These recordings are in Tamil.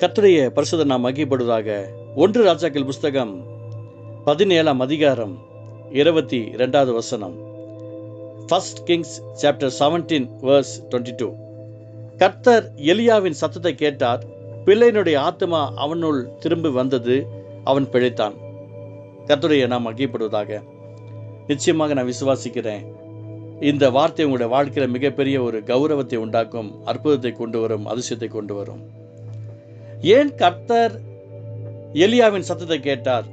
கர்த்தருடைய பரிசுத நாம் மகிப்படுவதாக ஒன்று ராஜாக்கள் புஸ்தகம் பதினேழாம் அதிகாரம் இருபத்தி ரெண்டாவது வசனம். First Kings chapter seventeen verse twenty two கர்த்தர் எலியாவின் சத்தத்தை கேட்டார். பிள்ளையினுடைய ஆத்மா அவனுள் திரும்பி வந்தது அவன் பிழைத்தான். கர்த்தருடைய நாம் மகிப்படுவதாக நிச்சயமாக நான் விசுவாசிக்கிறேன். இந்த வார்த்தை உங்களுடைய வாழ்க்கையில் மிகப்பெரிய ஒரு கௌரவத்தை உண்டாக்கும் அற்புதத்தை கொண்டு வரும் அதிசயத்தை கொண்டு வரும். ஏன் கர்த்தர் எலியாவின் சத்தத்தை கேட்டார்?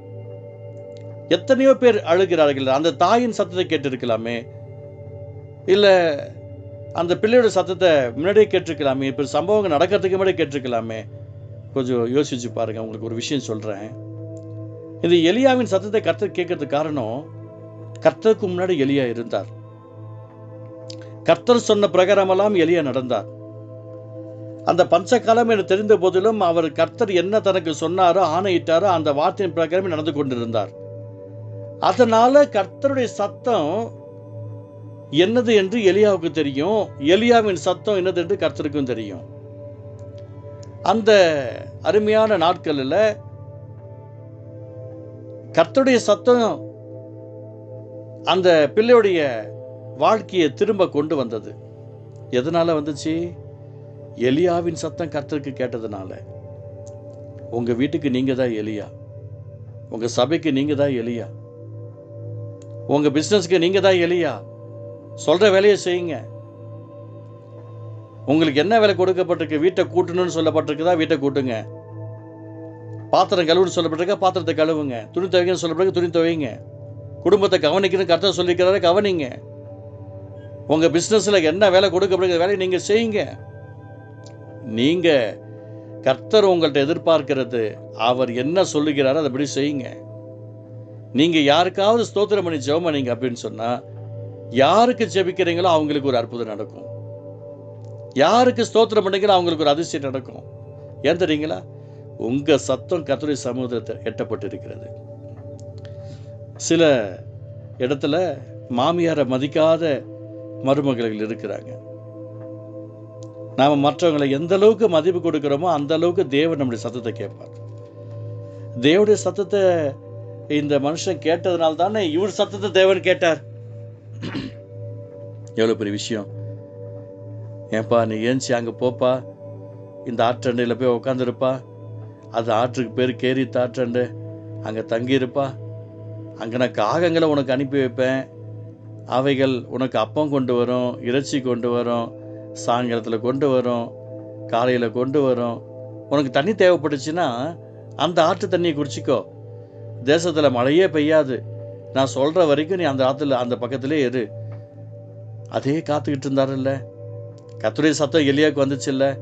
எத்தனையோ பேர் அழுகிறார்கள். அந்த தாயின் சத்தத்தை கேட்டிருக்கலாமே? இல்லை அந்த பிள்ளையோட சத்தத்தை முன்னாடியே கேட்டிருக்கலாமே? இப்போ சம்பவங்கள் நடக்கிறதுக்கு முன்னாடியே கேட்டிருக்கலாமே? கொஞ்சம் யோசிச்சு பாருங்க உங்களுக்கு ஒரு விஷயம் சொல்கிறேன் இந்த எலியாவின் சத்தத்தை கர்த்தர் கேட்கறதுக்கு காரணம் கர்த்தருக்கு முன்னாடி எலியா இருந்தார். கர்த்தர் சொன்ன பிரகாரமெல்லாம் எலியா நடந்தார். அந்த பஞ்சகாலம் என்று தெரிந்த போதிலும் அவர் கர்த்தர் என்ன தனக்கு சொன்னாரோ ஆணையிட்டாரோ அந்த வார்த்தையின் பிரகாரமே நடந்து கொண்டிருந்தார். அதனால கர்த்தருடைய சத்தம் என்னது என்று எலியாவுக்கு தெரியும். எலியாவின் சத்தம் என்னது என்று கர்த்தருக்கும் தெரியும். அந்த அருமையான நாட்களில் கர்த்தருடைய சத்தம் அந்த பிள்ளையுடைய வாழ்க்கையை திரும்ப கொண்டு வந்தது. எதனால வந்துச்சு? எலியாவின் சத்தம் கர்த்தருக்கு கேட்டதுனால உங்க வீட்டுக்கு நீங்கள் தான் எலியா. உங்க சபைக்கு நீங்கள் தான் எலியா. உங்க பிசினஸ்க்கு நீங்கள் தான் எலியா. சொல்ற வேலையை செய்யுங்க. உங்களுக்கு என்ன வேலை கொடுக்கப்பட்டிருக்கு? வீட்டை கூட்டணும்னு சொல்லப்பட்டிருக்குதா? வீட்டை கூட்டுங்க. பாத்திரம் கழுவுன்னு சொல்லப்பட்டிருக்கா? பாத்திரத்தை கழுவுங்க. துணி துவைக்கன்னு சொல்லப்பட்டிருக்கு? துணி துவைங்க. குடும்பத்தை கவனிக்கணும் கரெக்டாக சொல்லிக்கிறாரு கவனிங்க. உங்க பிசினஸ்ல என்ன வேலை கொடுக்கப்படுகிற வேலையை நீங்க செய்யுங்க. நீங்க கர்த்தர் உங்கள்கிட்ட எதிர்பார்க்கிறது அவர் என்ன சொல்லுகிறாரோ அதைப்படி செய்யுங்க. நீங்க யாருக்காவது ஸ்தோத்திரம் பண்ணி ஜெபம் பண்ணீங்க அப்படின்னு சொன்னா யாருக்கு ஜெபிக்கிறீங்களோ அவங்களுக்கு ஒரு அற்புதம் நடக்கும். யாருக்கு ஸ்தோத்திரம் பண்ணீங்களோ அவங்களுக்கு ஒரு அதிசயம் நடக்கும். ஏன் தெரியுங்களா? உங்க சத்தம் கத்துரை சமூகத்தை எட்டப்பட்டு இருக்கிறது சில இடத்துல மாமியாரை மதிக்காத மருமகள் இருக்கிறாங்க. நாம் மற்றவங்களை எந்த அளவுக்கு மதிப்பு கொடுக்குறோமோ அந்த அளவுக்கு தேவன் நம்முடைய சத்தத்தை கேட்பார். தேவனுடைய சத்தத்தை இந்த மனுஷன் கேட்டதுனால தானே இவர் சத்தத்தை தேவன் கேட்டார். எவ்வளோ பெரிய விஷயம். ஏன்பா நீ ஏஞ்சி அங்கே போப்பா. இந்த ஆற்றண்டையில் போய் உக்காந்துருப்பா. அது ஆற்றுக்கு பேர் கேரி தாற்றண்டு அங்கே தங்கியிருப்பா. அங்கே நான் காகங்களை உனக்கு அனுப்பி வைப்பேன். அவைகள் உனக்கு அப்பம் கொண்டு வரும் இறைச்சி கொண்டு வரும். சாயங்காலத்தில் கொண்டு வரும் காலையில் கொண்டு வரும். உனக்கு தண்ணி தேவைப்பட்டுச்சுன்னா அந்த ஆற்று தண்ணியை குடிச்சிக்கோ. தேசத்தில் மழையே பெய்யாது. நான் சொல்கிற வரைக்கும் நீ அந்த ஆற்றுல அந்த பக்கத்திலே இரு. அதே காத்துக்கிட்டு இருந்தாருல்ல. கத்துடைய சத்தம் எலியாவுக்கு வந்துச்சுல்ல.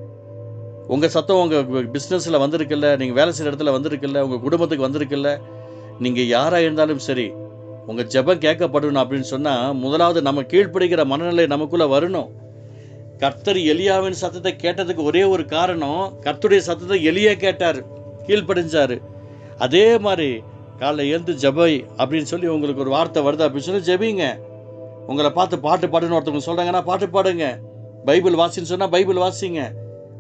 உங்கள் சத்தம் உங்கள் பிஸ்னஸில் வந்திருக்குல்ல. நீங்கள் வேலை செய்கிற இடத்துல வந்திருக்குல்ல. உங்கள் குடும்பத்துக்கு வந்திருக்குல்ல. நீங்கள் யாராக இருந்தாலும் சரி உங்கள் ஜெபம் கேட்கப்படணும் அப்படின்னு சொன்னால் முதலாவது நம்ம கீழ்ப்படுகிற மனநிலை நமக்குள்ளே வரணும். கர்த்தர் எலியாவின் சத்தத்தை கேட்டதுக்கு ஒரே ஒரு காரணம் கர்த்தருடைய சத்தத்தை எலியா கேட்டார் கீழ்ப்படிஞ்சாரு. அதே மாதிரி காலைல எழுந்து ஜெபை அப்படின்னு சொல்லி உங்களுக்கு ஒரு வார்த்தை வருது அப்படின்னு சொல்லி ஜெபிங்க. உங்களை பார்த்து பாட்டு பாடுன்னு ஒருத்தவங்க சொல்கிறாங்கன்னா பாட்டு பாடுங்க. பைபிள் வாசின்னு சொன்னால் பைபிள் வாசிங்க.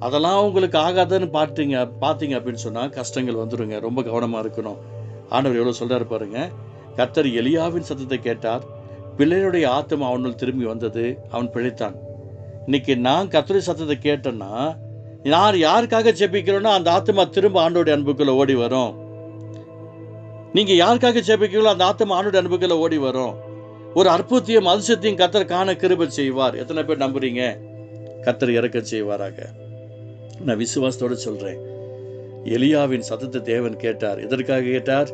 அதெல்லாம் உங்களுக்கு ஆகாதுன்னு பார்த்தீங்க பார்த்தீங்க அப்படின்னு சொன்னால் கஷ்டங்கள் வந்துடுங்க ரொம்ப கவனமாக இருக்கணும். ஆண்டவர் எவ்வளோ சொல்கிறார் பாருங்க. கர்த்தர் எலியாவின் சத்தத்தை கேட்டார். பிள்ளையுடைய ஆத்மா அவனுள் திரும்பி வந்தது. அவன் பிழைத்தான். இன்னைக்கு நான் கர்த்தருடைய சத்தத்தை கேட்டேன்னா நான் யாருக்காக ஜெபிக்கிறேனோ அந்த ஆத்மா திரும்ப ஆண்டோடைய அன்புக்குள்ள ஓடி வரும். நீங்க யாருக்காக ஜெபிக்கிறீங்களோ அந்த ஆத்மா ஆண்டோடைய அன்புக்குள்ள ஓடி வரும். ஒரு அற்புதத்தையும் அதிசயத்தையும் கத்தர் காண கிருப செய்வார். எத்தனை பேர் நம்புறீங்க? கத்தர் இறக்க செய்வாராக. நான் விசுவாசத்தோட சொல்றேன். எலியாவின் சத்தத்தை தேவன் கேட்டார். எதற்காக கேட்டார்?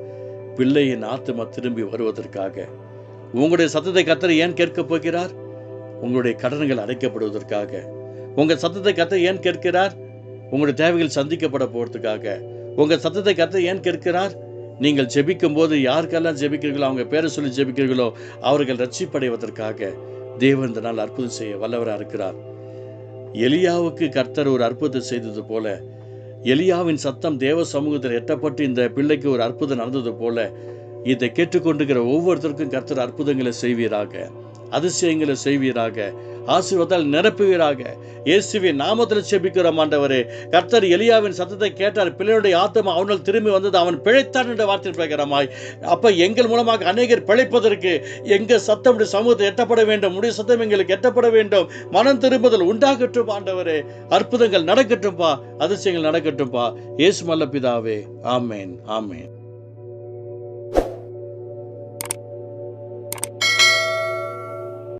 பிள்ளையின் ஆத்மா திரும்பி வருவதற்காக. உங்களுடைய சத்தத்தை கத்தர் ஏன் கேட்கப் போகிறார்? உங்களுடைய கடன்கள் அடைக்கப்படுவதற்காக. உங்கள் சத்தத்தை கத்தர் ஏன் கேட்கிறார்? உங்களுடைய தேவைகள் சந்திக்கப்பட போகிறதுக்காக உங்கள் சத்தத்தை கத்தர் ஏன் கேட்கிறார்? நீங்கள் ஜெபிக்கும் போது யாருக்கெல்லாம் ஜெபிக்கிறீர்களோ அவங்க பேரை சொல்லி ஜெபிக்கிறீர்களோ அவர்கள் ரட்சிப்படைவதற்காக. தேவன் இந்த நாள் அற்புதம் செய்ய வல்லவராக இருக்கிறார். எலியாவுக்கு கர்த்தர் ஒரு அற்புதம் செய்தது போல எலியாவின் சத்தம் தேவ சமூகத்தில் எட்டப்பட்டு இந்த பிள்ளைக்கு ஒரு அற்புதம் நடந்தது போல இதை கேட்டுக்கொண்டிருக்கிற ஒவ்வொருத்தருக்கும் கர்த்தர் அற்புதங்களை செய்வீராக. அதிசயங்களை செய்வீராக ஆசீர்வாதால் நிரப்புவீராக. இயேசுவின் நாமத்தில் செபிக்கிறோம் ஆண்டவரே. கர்த்தர் எலியாவின் சத்தத்தை கேட்டார் பிள்ளையுடைய ஆத்மா அவனால் திரும்பி வந்தது அவன் பிழைத்தான் என்ற வார்த்தை பிரகாரமாய். அப்ப எங்கள் மூலமாக அநேகர் பிழைப்பதற்கு எங்க சத்தம் சமூகத்தை எட்டப்பட வேண்டும் முடிய சத்தம் எங்களுக்கு எட்டப்பட வேண்டும். மனம் திரும்புதல் உண்டாகட்டும் ஆண்டவரே. அற்புதங்கள் நடக்கட்டும்பா அதிசயங்கள் நடக்கட்டும்பா. இயேசு மல்ல பிதாவே ஆமேன் ஆமேன்.